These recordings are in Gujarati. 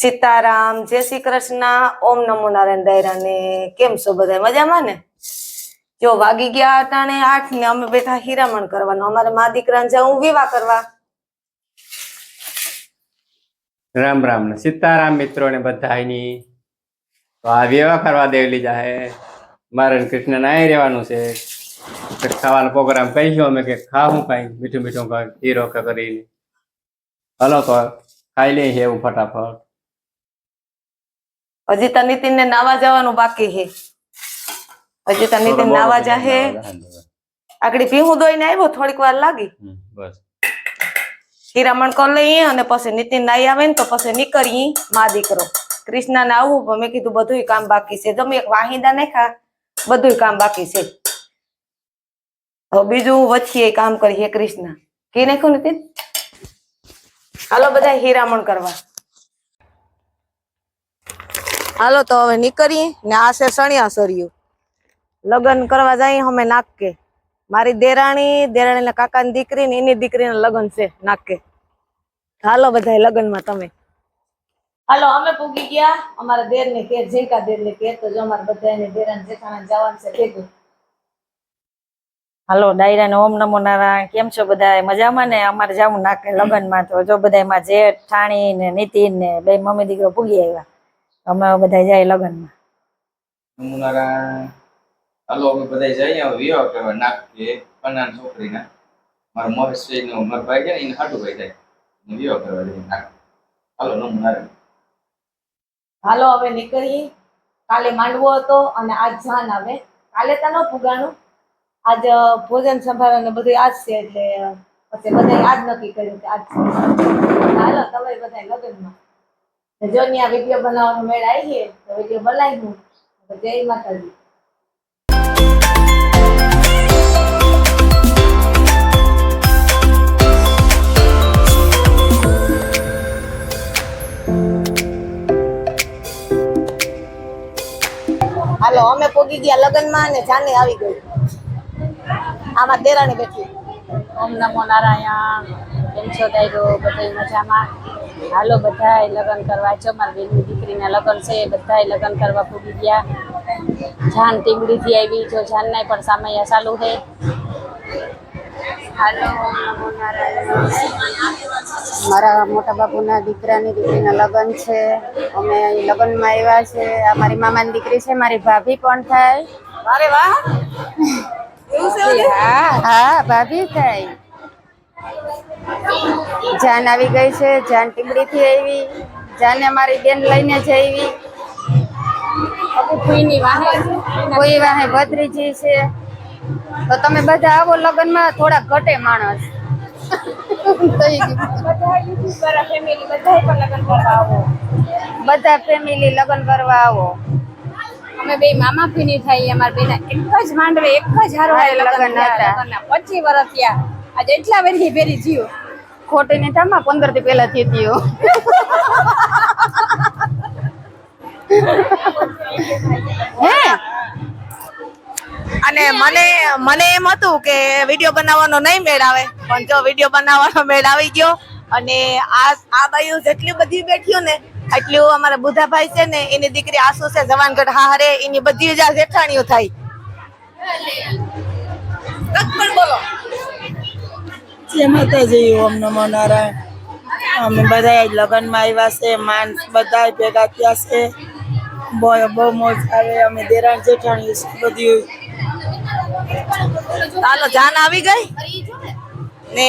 સીતારામ, જય શ્રી કૃષ્ણ, ઓમ નમો નારાયણ દાયરાને. કેમ છો બધા? મજામાં ને? જો વાગી ગયા અટાણે આઠ ને અમે બેઠા હીરામણ કરવાનું. અમારે મા દીકરાને જવું વિવાહ કરવા. રામ રામ ને. સીતારામ મિત્રોને બધાની તો આ વિવાહ કરવા દેવલી જાહે. મારે ને કૃષ્ણ નાય રહેવાનું છે. ખાવાનો પ્રોગ્રામ કહ્યું અમે કે ખાવું કઈ મીઠું મીઠું કઈ હીરો કરીને. હલો તો ખાઈ લઈએ એવું ફટાફટ. હજી તો નીતિન ને નાવા જવાનું બાકી છે. હજી તો નીતિન નાવા જાહે. આગળ દોઈ દોઈને આવ્યો થોડીક વાર લાગી. હીરામણ કરી લઈએ અને પછી નીતિન નાઈ આવે ને તો પછી નીકળીએ મા દીકરો. કૃષ્ણા ને આવું પણ મેં કીધું બધું કામ બાકી છે. તમે એક વાહિંદા નાખ્યા બધું કામ બાકી છે. હવે બીજું વચ્ચે કામ કરીએ કૃષ્ણ. કે નાખ્યું નીતિન? હાલો બધા હીરામણ કરવા. હાલો તો હવે નીકળીએ ને આ છે સણિયા સર્યું લગ્ન કરવા જઈએ અમે નાકે. મારી દેરાણી દેરાણી ના કાકાની દીકરી ને એની દીકરીના લગ્ન છે નાકે. હાલો બધા લગ્નમાં તમે. હાલો અમે પૂગી ગયા. અમારા દેર ને કેર જઈકા દેર ને કેર તો જો અમારા બધા ને દેરાણી જેઠાણા જવાનું છે ભેગું. હાલો ડાયરા ને ઓમ નમો નારાયણ. કેમ છો બધા મજામાં ને? અમારે જવું નાકે લગ્નમાં. તો જો બધા માં જેઠ ઠાણી ને નીતિન ને બે મમ્મી દીકરો પૂગી આવ્યા. અમે બધા જાય લગ્નમાં. નમુનારા હાલો અમે બધા જઈએ હવે વિવાહ કરવા નાખીએ કનાન છોકરીના. મારા મોહેશ નો મારા ભાઈ છે ને એને હાટું ભાઈ થાય વિવાહ કરવા જઈએ નાખ હાલો નમુનારા હાલો હવે નીકળીએ. કાલે માંડવો હતો અને આજ જાન આવે. કાલે તો ન ફુગાણું આજ ભોજન સંભાળ અને બધું આજ છે એટલે પછી બધા આજ નક્કી કર્યું કે આજ હાલો તમે બધા લગ્નમાં. જો આ વીડિયો બનાવવાનો મેળ આવીએ તો વીડિયો બનાવી દઉં. જય માતાજી. હાલો, અમે પોગી ગયા લગ્નમાં ને જાને આવી ગઈ. આમાં દેરાણી બેઠી. ઓમ નમો નારાયણ. કેમ છો દાયરો બધા મજામાં? હાલો બધાય લગ્ન કરવા. છો મારી બેનની દીકરીના લગ્ન છે બધાય લગ્ન કરવા પૂગી ગયા. જાન ટીંગડીથી આવી. જો જાન નાય પણ સામૈયા ચાલુ છે. મારા મોટા બાપુના દીકરાની દીકરીના લગ્ન છે. અમે અહીં લગ્નમાં આવ્યા છે. આ મારી મામાની દીકરી છે મારી ભાભી પણ થાય. અરે વાહ? હા હા ભાભી થાય. જાન આવી ગઈ છે જાન ટીમડીથી આવી જાને મારી બેન લઈને જઈવી કોઈ વાહે ભત્રીજી છે. તો તમે બધા આવો લગ્નમાં થોડા ઘટે માણસ. બધા ફેમિલી લગ્ન કરવા આવો. અમે બે મામા પીની થઈ અમારા બેના એક જ માંડવે એક જ હારો લગ્ન હતા. હતા પચીસ વર્ષ થયા. આજે એટલા વેરી ફેરી જીઓ. ખોટી ની થામાં પંદરથી પેલા થઈ ગયો હે? અને મને મને એમ હતું કે વીડિયો બનાવવાનો નહીં મેળ આવે. પણ જો વીડિયો બનાવવાનો મેળ આવી ગયો અને આ આ બાયુ જેટલી બધી બેઠ્યું ને એટલું અમારા બુધાભાઈ છે ને એની દીકરી આસુ છે જવાનગઢ હારે એની બધી જ આ જેઠાણીઓ થાય. બોલો. જય માતાજી, ઓમ નમો નારાયણ. અમે બધા લગ્નમાં આવ્યા છે, માન બધા ભેગા થયા છે. બહુ બહુ મોજ આવે, અમે દેરાણ જેઠાણી બધી. ચાલો, જાન આવી ગઈ? ને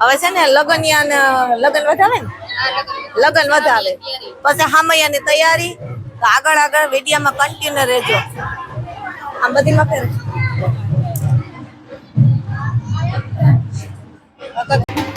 હવે છે ને લગ્ન લગન વધાવે ને? લગન વધાવે પછી હામૈયાની તૈયારી. તો આગળ આગળ વિડીયોમાં કન્ટિન્યુ રહેજો. આમ બધી માં Hasta.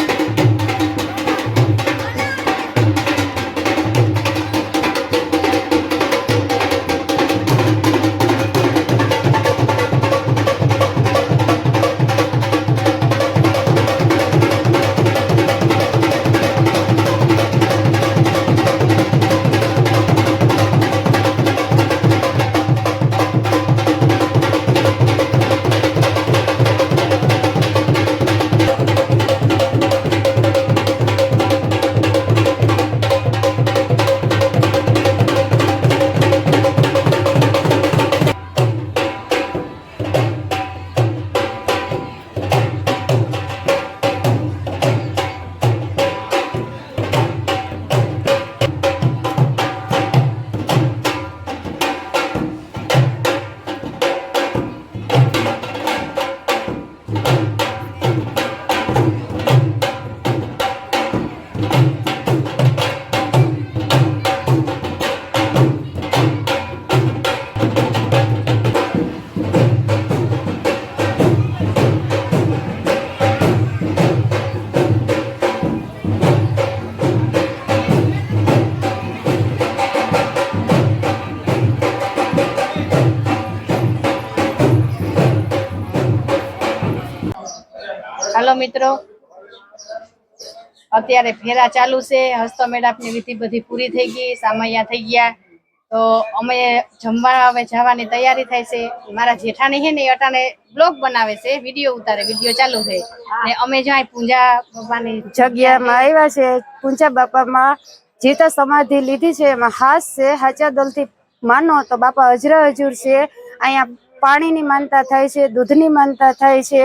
હાલો મિત્રો. અત્યારે ફેરા ચાલુ છે. હસ્તમેળાપની વિધિ બધી પૂરી થઈ ગઈ, સામૈયા થઈ ગયા. તો અમે જમવા હવે જવાની તૈયારી થાય છે. મારા જેઠાણી છે ને એ અટાણે બ્લોગ બનાવે છે, વીડિયો ઉતારે, વીડિયો ચાલુ છે ને અમે જ્યાં પૂંજા બાપાની જગ્યામાં આવ્યા છે, પૂંજા બાપામાં જીતા સમાધિ લીધી છે, એમાં હાસ છે, હાચા દલથી માનો તો બાપા અજરા હજુર છે. અહીંયા પાણીની માનતા થાય છે, દૂધની માનતા થાય છે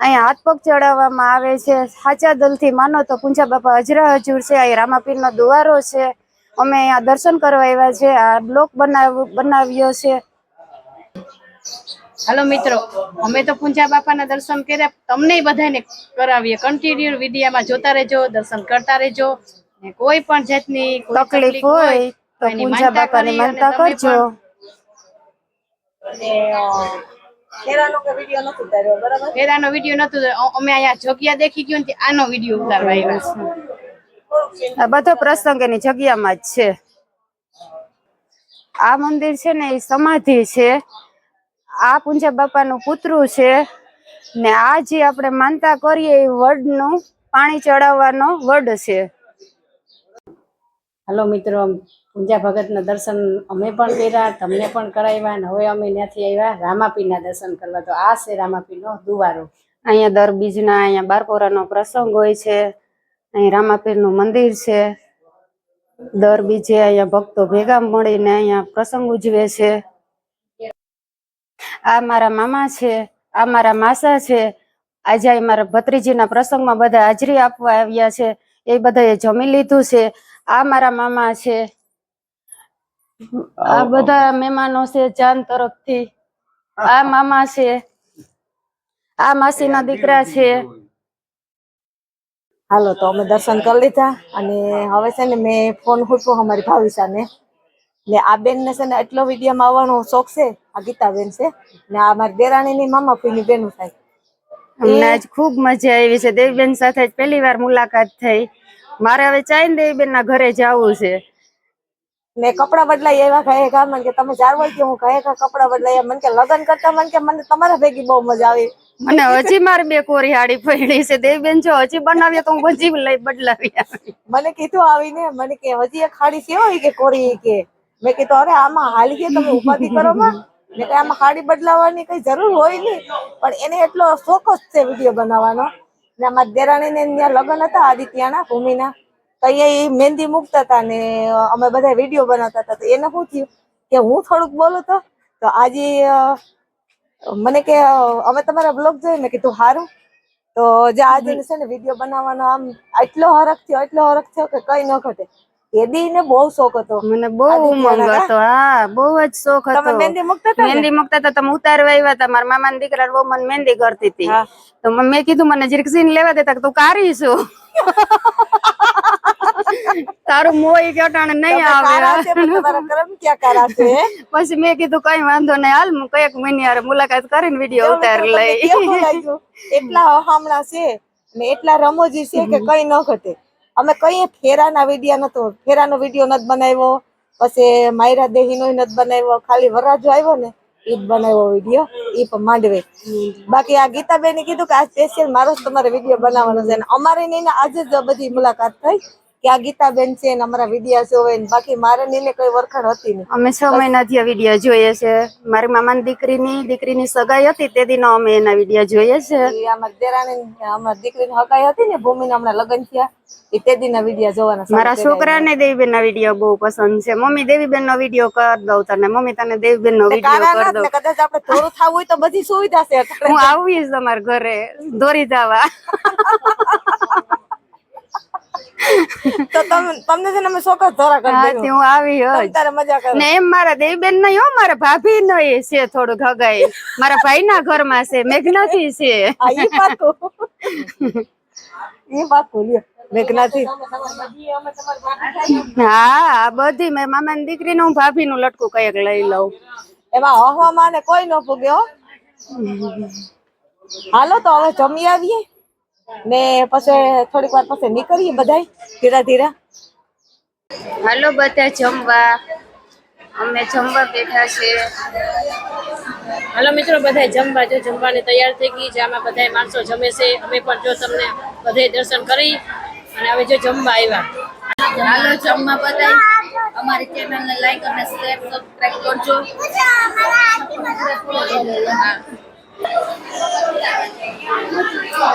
અહીંયા હાથ પગ ચડાવવામાં આવે છે. સાચા દલથી માનો તો પૂંજા બાપા અજરા હજુર છે અહીં રામાપીરનો દુવારો છે. અમે અહીંયા દર્શન કરવા આવ્યા છે આ બ્લોક બનાવ બનાવ્યો છે. હાલો મિત્રો અમે તો પૂંજા બાપાના દર્શન કર્યા તમને બધાને કરાવીએ કન્ટિન્યુ વિડીયામાં જોતા રહેજો દર્શન કરતા રહેજો ને કોઈ પણ જાતની તકલીફ હોય તો પૂંજા બાપાની માનતા કરજો. ફેરાનો વીડિયો નથી ઉતાર્યો બરાબર? ફેરાનો વીડિયો નતો અમે અહીંયા જગ્યા દેખી ગયો ને આનો વીડિયો ઉતારવા આવ્યા છે આ બધો પ્રસંગ એની જગ્યામાં જ છે. આ મંદિર છે ને એ સમાધિ છે. આ પૂંજા બાપાનું પુત્રું છે. ને આ જે આપણે માનતા કરીએ એ વડનું પાણી ચડાવવાનો વડ છે. હાલો મિત્રો પૂંજા ભગતના દર્શન અમે પણ કર્યા, તમને પણ કરાવ્યા અને હવે અમે ત્યાંથી આવ્યા રામાપીરના દર્શન કરવા. તો આ છે રામાપીરનો દુવારો. અહીંયા દર બીજના અહીંયા બારપોરાનો પ્રસંગ હોય છે, અહીં રામાપીરનું મંદિર છે. દર બીજે અહીંયા ભક્તો ભેગા મળીને અહીંયા પ્રસંગ ઉજવે છે. આ મારા મામા છે, આ મારા માસા છે, આજે મારા ભત્રીજીના પ્રસંગમાં બધા હાજરી આપવા આવ્યા છે. એ બધાએ જમી લીધું છે. આ મારા મામા છે. આ બધા મહેમાનો છે જાન તરફથી. આ મામા છે. આ માસીના દીકરા છે. હાલો તો અમે દર્શન કરી લીધા અને હવે છે ને મેં ફોન મૂક્યો અમારી ભાવિશાને ને આ બેન ને છે ને એટલો વિડીયોમાં આવવાનો શોખ છે આ ગીતાબેન છે. ને આ મારી દેરાણીની મામા ફઈની બેનું થાય અમને આજ ખૂબ મજા આવી છે. દેવીબેન સાથે જ પહેલી વાર મુલાકાત થઈ. મારે હવે ચાઈન દેવીબેન ના ઘરે જવું છે. ને કપડા બદલાઈ એવા કહે કા મને કે તમે ચાર વાગે હું કહે કે કપડા બદલાઈ મને કે લગ્ન કરતા મને કે મને તમારા ભેગી બહુ મજા આવી. મને હજી મારી બે કોરી હાડી પડી છે. દેવીબેન જો હજી બનાવીએ તો હું હજી લઈ બદલાવી મને કીધું આવીને મને કે હજી એક ખાડી હોય કે કોરી કે? મેં કીધું અરે આમાં હાલી કે તમે ઉપાધિ કરો માં. ને કે આમાં ખાડી બદલાવાની કઈ જરૂર હોય નહીં. પણ એને એટલો ફોકસ છે વીડિયો બનાવવાનો. ને અમારા દેરાણીને ત્યાં લગ્ન હતા આદિત્યના ભૂમિના. તો અહીંયા મહેંદી મૂકતા હતા ને અમે બધા વીડિયો બનાવતા હતા. તો એને શું થયું કે હું થોડુંક બોલું તો તો આજે મને કે અમે તમારા બ્લોગ જોઈ મેં કીધું સારું તો જે આજે છે ને વીડિયો બનાવવાનો આમ એટલો હરખ થયો એટલો હરખ થયો કે કઈ ન ઘટે. એદી ને બહુ શોખ હતો. મને બહુ ઉમંગ હતો હા બહુ જ શોખ તમે હતો. મહેંદી મૂકતા હતા મહેંદી મૂકતા હતા તમે ઉતારવા આવ્યા હતા. મારા મામા દીકરા બહુ મને મહેંદી કરતી હતી. તો મ- કીધું મને જીરીક લેવા દેતા તું કારી છું તારું મોય કે અટાણે નહીં આવે? પછી મેં કીધું કઈ વાંધો નહીં હાલ હું કંઈક મહિને મુલાકાત કરીને વીડિયો ઉતાર લઈ. એટલા હમણાં છે ને એટલા રમોજી છે કે કઈ ન ઘટે. અમે કઈ ફેરાના વીડિયો નતો ફેરાનો વીડિયો નથી બનાવ્યો પછી માયરા દેહી નો નથી બનાવ્યો ખાલી વરરાજો આવ્યો ને ઈ જ બનાવ્યો વીડિયો ઈ પણ માંડવે. બાકી આ ગીતાબેને કીધું કે આ સ્પેશિયલ મારો જ તમારે વીડિયો બનાવવાનો છે અને અમારે નહીં આજે જ બધી મુલાકાત થઈ. કે આ ગીતાબેન છે ને અમારા વિડીયા જોવે ને બાકી મારે ને કોઈ વરખાણ હતી નહીં. અમે છ મહિનાથી આ વીડિયો જોઈએ છે. મારી મામાની દીકરીની દીકરીની સગાઈ હતી તે દિનો અમે એના વિડિયા જોઈએ છે. અમારી દેરાણી અમારી દીકરીની સગાઈ હતી ને ભૂમિના હમણાં લગ્ન થયા. એ તે દિના વિડીયા જોવાના મારા. છોકરાને દેવીબેન ના વીડિયો બહુ પસંદ છે. મમ્મી દેવીબેન નો વીડિયો કર દઉં તને. મમ્મી તને દેવીબેન નો વીડિયો કર દઉં. કદાચ આપણે થોડું થવું હોય તો બધી સુવિધા છે. હું આવીશ તમારા ઘરે. દોરી જવા. તો તમ તમને છે ને અમે ચોક્કસ ધોરા કરી હા આવી તારે મજા કરો. ને એમ મારા દેવીબેન નહીં હો મારા ભાભી નો છે થોડુંક હગાઈ મારા ભાઈ ના ઘરમાં છે મેઘનાથી છે. હા ઈ પાકું. ઈ પાકું લ્યો મેઘનાથી. હા આ બધી મેં મામાની દીકરીને હું ભાભી નું લટકું કંઈક લઈ લઉં. એમાં હવામાં ને કોઈ ન પૂગે હાલો તો હવે જમી આવીએ. ને પછી થોડીક વાર પછી નીકળીએ બધાય ધીરા ધીરા. હાલો બધા જમવા. અમે જમવા બેઠા છે. હાલો મિત્રો બધા જમવા. જો જમવાની તૈયાર થઈ ગઈ છે આમાં બધા માણસો જમે છે. અમે પણ જો તમને બધે દર્શન કરી અને હવે જો જમવા આવ્યા. હાલો જમવા બધા અમારી ચેનલને લાઈક અને શેર સબસ્ક્રાઇબ કરજો. હા.